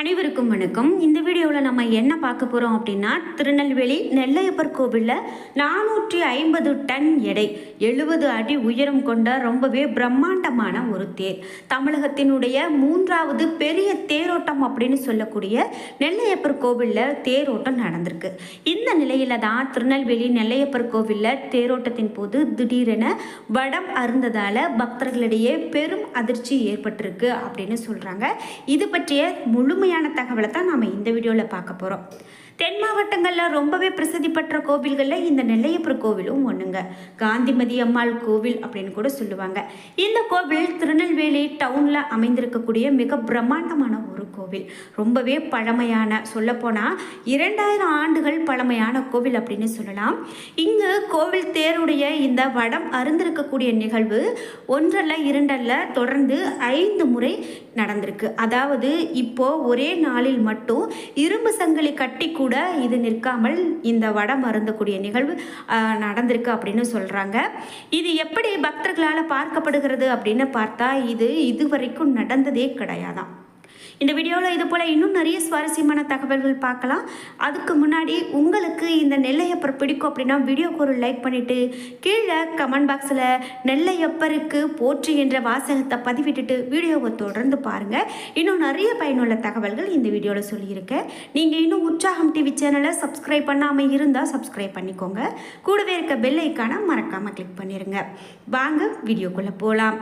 அனைவருக்கும் வணக்கம். இந்த வீடியோவில் நம்ம என்ன பார்க்க போகிறோம் அப்படின்னா திருநெல்வேலி நெல்லையப்பர் கோவிலில் நானூற்றி ஐம்பது டன் எடை எழுபது அடி உயரம் கொண்ட ரொம்பவே பிரம்மாண்டமான ஒரு தேர். தமிழகத்தினுடைய மூன்றாவது பெரிய தேரோட்டம் அப்படின்னு சொல்லக்கூடிய நெல்லையப்பர் கோவிலில் தேரோட்டம் நடந்திருக்கு. இந்த நிலையில தான் திருநெல்வேலி நெல்லையப்பர் கோவிலில் தேரோட்டத்தின் போது திடீரென வடம் அருந்ததால் பக்தர்களிடையே பெரும் அதிர்ச்சி ஏற்பட்டிருக்கு அப்படின்னு சொல்கிறாங்க இது பற்றிய முழுமையான தகவலை தான் நாம் இந்த வீடியோவில் பார்க்க போகிறோம் தென் மாவட்டங்களில் ரொம்பவே பிரசித்தி பெற்ற கோவில்களில் இந்த நெல்லையப்பர் கோவிலும் ஒன்றுங்க காந்திமதி அம்மாள் கோவில் அப்படின்னு கூட சொல்லுவாங்க. இந்த கோவில் திருநெல்வேலி டவுனில் அமைந்திருக்கக்கூடிய மிக பிரம்மாண்டமான ஒரு கோவில். ரொம்பவே பழமையான சொல்லப்போனால் இரண்டாயிரம் ஆண்டுகள் பழமையான கோவில் அப்படின்னு சொல்லலாம். இங்கு கோவில் தேருடைய இந்த வடம் அருந்திருக்கக்கூடிய நிகழ்வு ஒன்றல்ல இரண்டல்ல தொடர்ந்து ஐந்து முறை நடந்திருக்கு. அதாவது இப்போ ஒரே நாளில் மட்டும் இரும்பு சங்கிலி கட்டி கூட கூட இது நிற்காமல் இந்த வடம் அருந்தக்கூடிய நிகழ்வு நடந்திருக்கு அப்படின்னு சொல்கிறாங்க இது எப்படி பக்தர்களால் பார்க்கப்படுகிறது அப்படின்னு பார்த்தா இது இதுவரைக்கும் நடந்ததே கிடையாதான் இந்த வீடியோவில் இது போல் இன்னும் நிறைய சுவாரஸ்யமான தகவல்கள் பார்க்கலாம். அதுக்கு முன்னாடி உங்களுக்கு இந்த நெல்லையப்பர் பிடிக்கும் அப்படின்னா வீடியோக்கு ஒரு லைக் பண்ணிவிட்டு கீழே கமெண்ட் பாக்ஸில் நெல்லையப்பருக்கு போற்றி என்ற வாசகத்தை பதிவிட்டுட்டு வீடியோவை தொடர்ந்து பாருங்கள் இன்னும் நிறைய பயனுள்ள தகவல்கள் இந்த வீடியோவில் சொல்லியிருக்கேன் நீங்கள் இன்னும் உற்சாகம் டிவி சேனலை சப்ஸ்கிரைப் பண்ணாமல் இருந்தால் சப்ஸ்கிரைப் பண்ணிக்கோங்க. கூடவே இருக்க பெல் ஐக்கானை மறக்காமல் கிளிக் பண்ணிடுங்க வாங்க வீடியோக்குள்ளே போகலாம்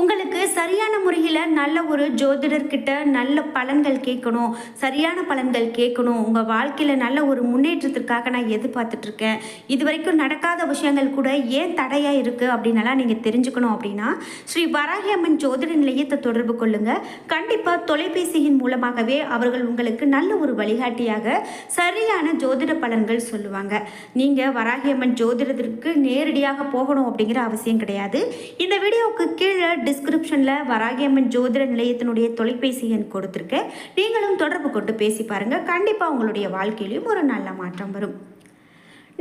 உங்களுக்கு சரியான முறையில் நல்ல ஒரு ஜோதிடர்கிட்ட நல்ல பலன்கள் கேட்கணும் சரியான பலன்கள் கேட்கணும். உங்கள் வாழ்க்கையில் நல்ல ஒரு முன்னேற்றத்திற்காக நான் எதிர்பார்த்துட்ருக்கேன் இது வரைக்கும் நடக்காத விஷயங்கள் கூட ஏன் தடையாக இருக்குது அப்படின்னலாம் நீங்கள் தெரிஞ்சுக்கணும் அப்படின்னா ஸ்ரீ வராகி அம்மன் ஜோதிட நிலையத்தை தொடர்பு கொள்ளுங்கள் கண்டிப்பாக தொலைபேசியின் மூலமாகவே அவர்கள் உங்களுக்கு நல்ல ஒரு வழிகாட்டியாக சரியான ஜோதிட பலன்கள் சொல்லுவாங்க. நீங்கள் வராகி அம்மன் ஜோதிடத்திற்கு நேரடியாக போகணும் அப்படிங்கிற அவசியம் கிடையாது. இந்த வீடியோவுக்கு கீழே டிஸ்கிரிப்ஷனில் வராகியம்மன் ஜோதிட நிலையத்தினுடைய தொலைபேசி எண் கொடுத்துருக்கேன் நீங்களும் தொடர்பு கொண்டு பேசி பாருங்கள் கண்டிப்பாக உங்களுடைய வாழ்க்கையிலையும் ஒரு நல்ல மாற்றம் வரும்.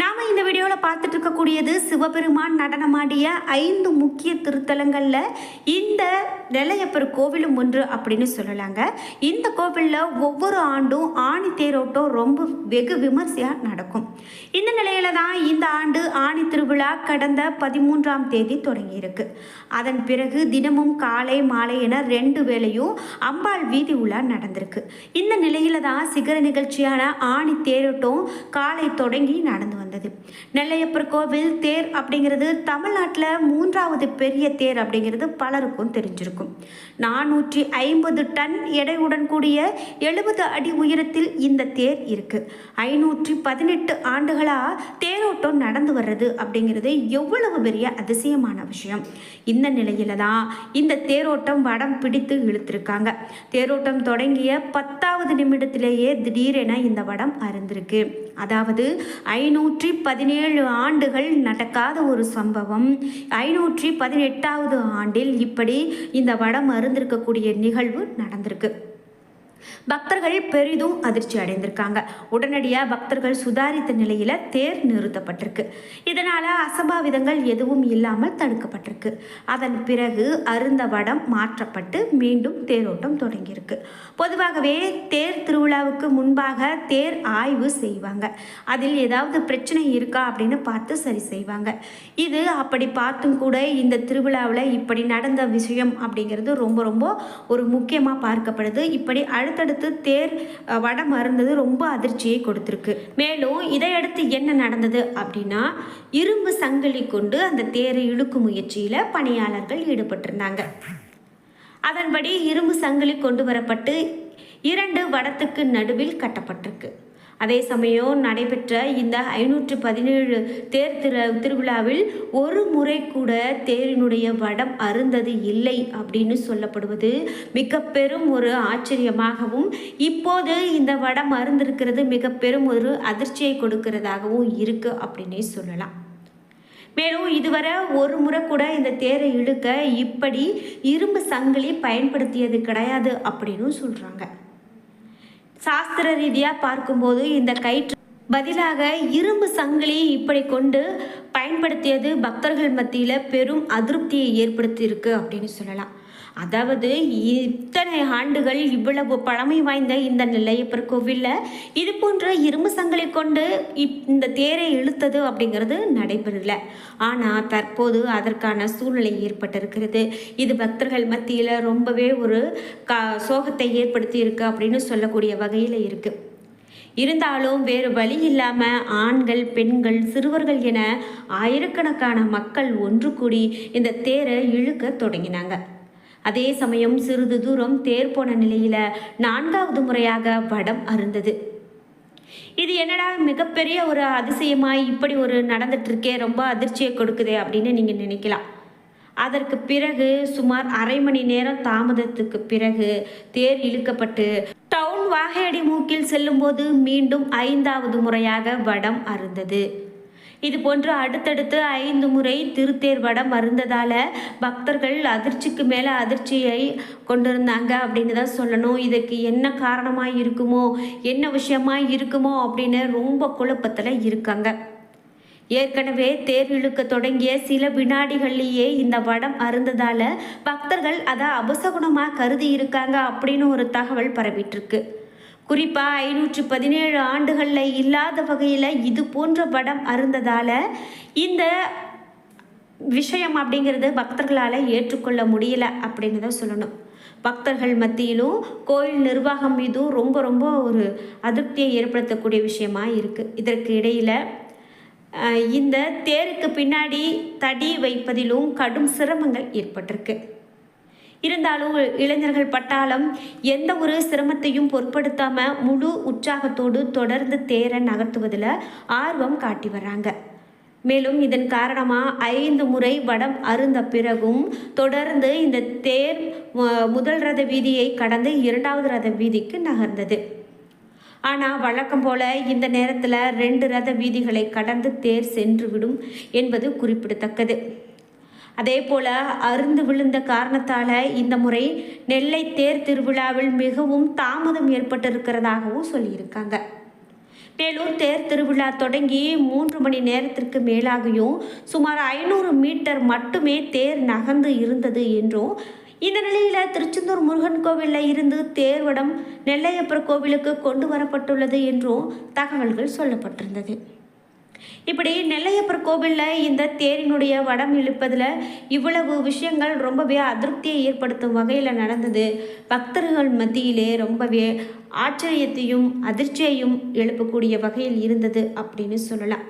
நாம் இந்த வீடியோவில் பார்த்துட்டு இருக்கக்கூடியது சிவபெருமான் நடனமாடிய ஐந்து முக்கிய திருத்தலங்களில் இந்த நெல்லையப்பர் கோவிலும் ஒன்று அப்படின்னு சொல்லலாங்க. இந்த கோவிலில் ஒவ்வொரு ஆண்டும் ஆணி தேரோட்டம் ரொம்ப வெகு விமர்சையாக நடக்கும். இந்த நிலையில தான் இந்த ஆண்டு ஆணி திருவிழா கடந்த பதிமூன்றாம் தேதி தொடங்கியிருக்கு. அதன் பிறகு தினமும் காலை மாலை என ரெண்டு வேளையும் அம்பாள் வீதி உலா நடந்திருக்கு. இந்த நிலையில தான் சிகர நிகழ்ச்சியான ஆணி தேரோட்டம் காலை தொடங்கி நடந்து வந்தது. நெல்லையப்பர் கோவில் தேர் அப்படிங்கிறது தமிழ்நாட்டில் மூன்றாவது பெரிய தேர் அப்படிங்கிறது பலருக்கும் தெரிஞ்சிருக்கும். நானூற்றி ஐம்பது டன் எடையுடன் கூடிய எழுபது அடி உயரத்தில் இந்த தேர் இருக்கு. ஐநூற்றி பதினெட்டு ஆண்டுகளாக தேரோட்டம் நடந்து வர்றது அப்படிங்கிறது எவ்வளவு பெரிய அதிசயமான விஷயம். இந்த நிலையில தான் இந்த தேரோட்டம் வடம் பிடித்து இழுத்திருக்காங்க. தேரோட்டம் தொடங்கிய பத்தாவது நிமிடத்திலேயே திடீரென இந்த வடம் அருந்திருக்கு அதாவது ஐநூற்றி பதினேழு ஆண்டுகள் நடக்காத ஒரு சம்பவம். ஐநூற்றி பதினெட்டாவது ஆண்டில் இப்படி இந்த வடம் அருந்திருக்கக்கூடிய நிகழ்வு நடந்திருக்கு. பக்தர்கள் பெரிதும் அதிர்ச்சி அடைந்திருக்காங்க. உடனடியாக பக்தர்கள் சுதாரித்த நிலையில் தேர் நிறுத்தப்பட்டிருக்கு. இதனால் அசம்பாவிதங்கள் எதுவும் இல்லாமல் தடுக்கப்பட்டிருக்கு. அதன் பிறகு அருந்த வடம் மாற்றப்பட்டு மீண்டும் தேரோட்டம் தொடங்கியிருக்கு. பொதுவாகவே தேர் திருவிழாவுக்கு முன்பாக தேர் ஆய்வு செய்வாங்க. அதில் ஏதாவது பிரச்சனை இருக்கா அப்படின்னு பார்த்து சரி செய்வாங்க. இது அப்படி பார்த்தும் கூட இந்த திருவிழாவில் இப்படி நடந்த விஷயம் அப்படிங்கிறது ரொம்ப ரொம்ப ஒரு முக்கியமாக பார்க்கப்படுது. இப்படி அடுத்தடுத்து தேர் வடம் அருந்தது ரொம்ப அதிர்ச்சியை கொடுத்துருக்கு. மேலும் இதையடுத்து என்ன நடந்தது அப்படின்னா இரும்பு சங்கிலி கொண்டு அந்த தேரை இழுக்கும் முயற்சியில் பணியாளர்கள் ஈடுபட்டிருந்தாங்க. அதன்படி இரும்பு சங்கிலி கொண்டு வரப்பட்டு இரண்டு வடத்துக்கு நடுவில் கட்டப்பட்டிருக்கு. அதே சமயம் நடைபெற்ற இந்த ஐநூற்று பதினேழு தேர் திரு திருவிழாவில் ஒரு முறை கூட தேரினுடைய வடம் அருந்தது இல்லை அப்படின்னு சொல்லப்படுவது மிக பெரும் ஒரு ஆச்சரியமாகவும் இப்போது இந்த வடம் அருந்திருக்கிறது மிக பெரும் ஒரு அதிர்ச்சியை கொடுக்கிறதாகவும் இருக்கு அப்படின்னே சொல்லலாம். மேலும் இதுவரை ஒரு முறை கூட இந்த தேரை இழுக்க இப்படி இரும்பு சங்கிலி பயன்படுத்தியது கிடையாது அப்படின்னு சொல்கிறாங்க சாஸ்திர ரீதியாக பார்க்கும்போது இந்த கயிற்று பதிலாக இரும்பு சங்கிலி இப்படி கொண்டு பயன்படுத்தியது பக்தர்கள் மத்தியில் பெரும் அதிருப்தியை ஏற்படுத்தியிருக்கு அப்படின்னு சொல்லலாம். அதாவது இத்தனை ஆண்டுகள் இவ்வளவு பழமை வாய்ந்த இந்த நிலையப்பர் கோவிலில் இது போன்ற இரும்பு சங்கலை கொண்டு இப் இந்த தேரை இழுத்தது அப்படிங்கிறது நடைபெறல. ஆனால் தற்போது அதற்கான சூழ்நிலை ஏற்பட்டிருக்கிறது. இது பக்தர்கள் மத்தியில் ரொம்பவே ஒரு கா சோகத்தை ஏற்படுத்தி இருக்கு அப்படின்னு சொல்லக்கூடிய வகையில் இருக்குது இருந்தாலும் வேறு வழி இல்லாமல் ஆண்கள் பெண்கள் சிறுவர்கள் என ஆயிரக்கணக்கான மக்கள் ஒன்று கூடி இந்த தேரை இழுக்க தொடங்கினாங்க. அதே சமயம் சிறிது தூரம் தேர் போன நிலையில் நான்காவது முறையாக வடம் அருந்தது. இது என்னடா மிகப்பெரிய ஒரு அதிசயமாய் இப்படி ஒரு நடந்துட்டு இருக்கே ரொம்ப அதிர்ச்சியை கொடுக்குதே அப்படின்னு நீங்கள் நினைக்கலாம். அதற்கு பிறகு சுமார் அரை மணி நேரம் தாமதத்துக்கு பிறகு தேர் இழுக்கப்பட்டு டவுன் வாகையடி மூக்கில் செல்லும்போது மீண்டும் ஐந்தாவது முறையாக வடம் அருந்தது. இது போன்று அடுத்தடுத்து ஐந்து முறை திருத்தேர் வடம் அருந்ததால பக்தர்கள் அதிர்ச்சிக்கு மேலே அதிர்ச்சியை கொண்டிருந்தாங்க அப்படின்னு தான் சொல்லணும். இதுக்கு என்ன காரணமாக இருக்குமோ என்ன விஷயமா இருக்குமோ அப்படின்னு ரொம்ப குழப்பத்தில் இருக்காங்க. ஏற்கனவே தேர் இழுக்க தொடங்கிய சில வினாடிகள்லேயே இந்த வடம் அருந்ததால் பக்தர்கள் அதை அபசகுணமாக கருதி இருக்காங்க அப்படின்னு ஒரு தகவல் பரவிட்டிருக்கு குறிப்பாக ஐநூற்று பதினேழு ஆண்டுகளில் இல்லாத வகையில் இது போன்ற படம் அருந்ததால் இந்த விஷயம் அப்படிங்கிறது பக்தர்களால் ஏற்றுக்கொள்ள முடியல அப்படின்னு தான் சொல்லணும். பக்தர்கள் மத்தியிலும் கோயில் நிர்வாகம் மீதும் ரொம்ப ரொம்ப ஒரு அதிருப்தியை ஏற்படுத்தக்கூடிய விஷயமா இருக்குது இதற்கு இடையில் இந்த தேருக்கு பின்னாடி தடி வைப்பதிலும் கடும் சிரமங்கள் ஏற்பட்டிருக்கு. இருந்தாலும் இளைஞர்கள் பட்டாளம் எந்த ஒரு சிரமத்தையும் பொருட்படுத்தாமல் முழு உற்சாகத்தோடு தொடர்ந்து தேரை நகர்த்துவதில் ஆர்வம் காட்டி வர்றாங்க. மேலும் இதன் காரணமாக ஐந்து முறை வடம் அருந்த பிறகும் தொடர்ந்து இந்த தேர் முதல் ரத வீதியை கடந்து இரண்டாவது ரத வீதிக்கு நகர்ந்தது. ஆனால் வழக்கம் போல இந்த நேரத்தில் ரெண்டு ரத வீதிகளை கடந்து தேர் சென்றுவிடும் என்பது குறிப்பிடத்தக்கது. அதே போல அருந்து விழுந்த காரணத்தால் இந்த முறை நெல்லை தேர் திருவிழாவில் மிகவும் தாமதம் ஏற்பட்டிருக்கிறதாகவும் சொல்லியிருக்காங்க. மேலும் தேர் திருவிழா தொடங்கி மூன்று மணி நேரத்திற்கு மேலாகியும் சுமார் ஐநூறு மீட்டர் மட்டுமே தேர் நகர்ந்து இருந்தது என்றும் இந்த நிலையில் திருச்செந்தூர் முருகன் கோவிலில் இருந்து தேர்வடம் நெல்லையப்பர் கோவிலுக்கு கொண்டு வரப்பட்டுள்ளது என்றும் தகவல்கள் சொல்லப்பட்டிருந்தது. இப்படி நெல்லையப்பர் கோவிலில் இந்த தேரினுடைய வடம் இழுப்பதில் இவ்வளவு விஷயங்கள் ரொம்பவே அதிருப்தியை ஏற்படுத்தும் வகையில் நடந்தது. பக்தர்கள் மத்தியிலே ரொம்பவே ஆச்சரியத்தையும் அதிர்ச்சியையும் எழுப்பக்கூடிய வகையில் இருந்தது அப்படின்னு சொல்லலாம்.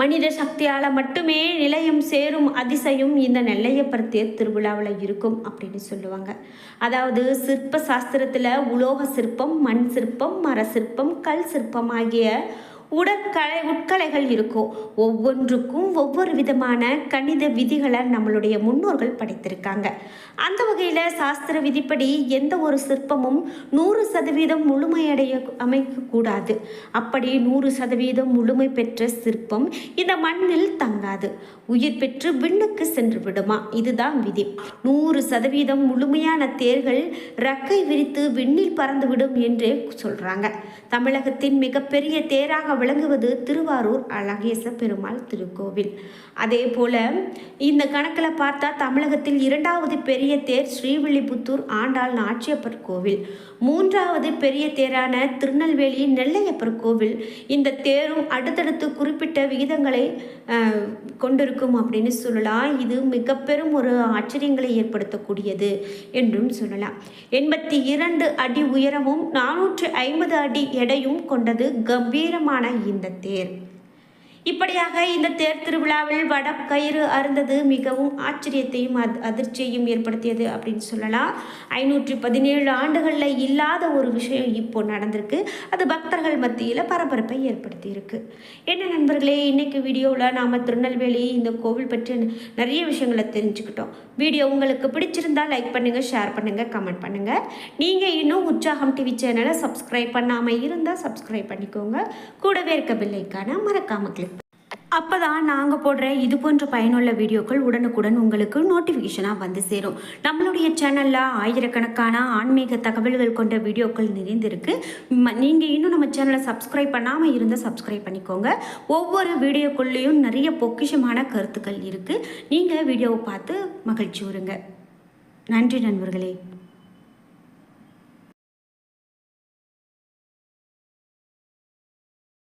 மனித சக்தியால் மட்டுமே நிலையம் சேரும் அதிசயம் இந்த நெல்லையப்பர் தேர் திருவிழாவில் இருக்கும் அப்படின்னு சொல்லுவாங்க. அதாவது சிற்ப சாஸ்திரத்தில் உலோக சிற்பம் மண் சிற்பம் மர சிற்பம் கல் சிற்பம் ஆகிய உடற்கலை உட்கலைகள் இருக்கும் ஒவ்வொன்றுக்கும் ஒவ்வொரு விதமான கணித விதிகளை நம்மளுடைய முன்னோர்கள் படைத்திருக்காங்க. அந்த வகையில் சாஸ்திர விதிப்படி எந்த ஒரு சிற்பமும் நூறு சதவீதம் முழுமையடைய அமைக்கக்கூடாது. அப்படி நூறு சதவீதம் முழுமை பெற்ற சிற்பம் இந்த மண்ணில் தங்காது. உயிர் பெற்று விண்ணுக்கு சென்று விடுமா? இதுதான் விதி. நூறு சதவீதம் முழுமையான தேர்கள் ரக்கை விரித்து விண்ணில் பறந்துவிடும் என்றே சொல்கிறாங்க தமிழகத்தின் மிகப்பெரிய தேராக விளங்குவது திருவாரூர் அழகேச பெருமாள் திருக்கோவில். அதே போல இந்த கணக்கில் பார்த்தா தமிழகத்தில் இரண்டாவது பெரிய தேர் ஸ்ரீவில்லிபுத்தூர் ஆண்டாள் நாச்சியப்பர் கோவில். மூன்றாவது பெரிய தேரான திருநெல்வேலி நெல்லையப்பர் கோவில். இந்த தேரும் அடுத்தடுத்து குறிப்பிட்ட விகிதங்களை கொண்டிருக்கும் அப்படின்னு சொல்லலாம். இது மிக பெரும் ஒரு ஆச்சரியங்களை ஏற்படுத்தக்கூடியது என்றும் சொல்லலாம். எண்பத்தி இரண்டு அடி உயரமும் நானூற்று ஐம்பது அடி எடையும் கொண்டது கம்பீரமான இந்த தேர். இப்படியாக இந்த தேர் திருவிழாவில் வட கயிறு அருந்தது மிகவும் ஆச்சரியத்தையும் அத் அதிர்ச்சியையும் ஏற்படுத்தியது அப்படின்னு சொல்லலாம். ஐநூற்றி பதினேழு ஆண்டுகளில் இல்லாத ஒரு விஷயம் இப்போ நடந்திருக்கு. அது பக்தர்கள் மத்தியில் பரபரப்பை ஏற்படுத்தியிருக்கு. என்ன நண்பர்களே இன்றைக்கு வீடியோவில் நாம் திருநெல்வேலி இந்த கோவில் பற்றி நிறைய விஷயங்களை தெரிஞ்சுக்கிட்டோம். வீடியோ உங்களுக்கு பிடிச்சிருந்தா லைக் பண்ணுங்கள் ஷேர் பண்ணுங்கள் கமெண்ட் பண்ணுங்கள் நீங்கள் இன்னும் உற்சாகம் டிவி சேனலை சப்ஸ்கிரைப் பண்ணாமல் இருந்தால் சப்ஸ்கிரைப் பண்ணிக்கோங்க. கூடவே இருக்க பில்லைக்கான மறக்காமல் கிளிக் அப்போ தான் நாங்கள் போடுற இது போன்ற பயனுள்ள வீடியோக்கள் உடனுக்குடன் உங்களுக்கு நோட்டிஃபிகேஷனாக வந்து சேரும். நம்மளுடைய சேனலில் ஆயிரக்கணக்கான ஆன்மீக தகவல்கள் கொண்ட வீடியோக்கள் நிறைந்திருக்கு. நீங்கள் இன்னும் நம்ம சேனலை சப்ஸ்கிரைப் பண்ணாமல் இருந்தால் சப்ஸ்கிரைப் பண்ணிக்கோங்க. ஒவ்வொரு வீடியோக்குள்ளேயும் நிறைய பொக்கிஷமான கருத்துக்கள் இருக்குது நீங்கள் வீடியோவை பார்த்து மகிழ்ச்சி வருங்க நன்றி நண்பர்களே.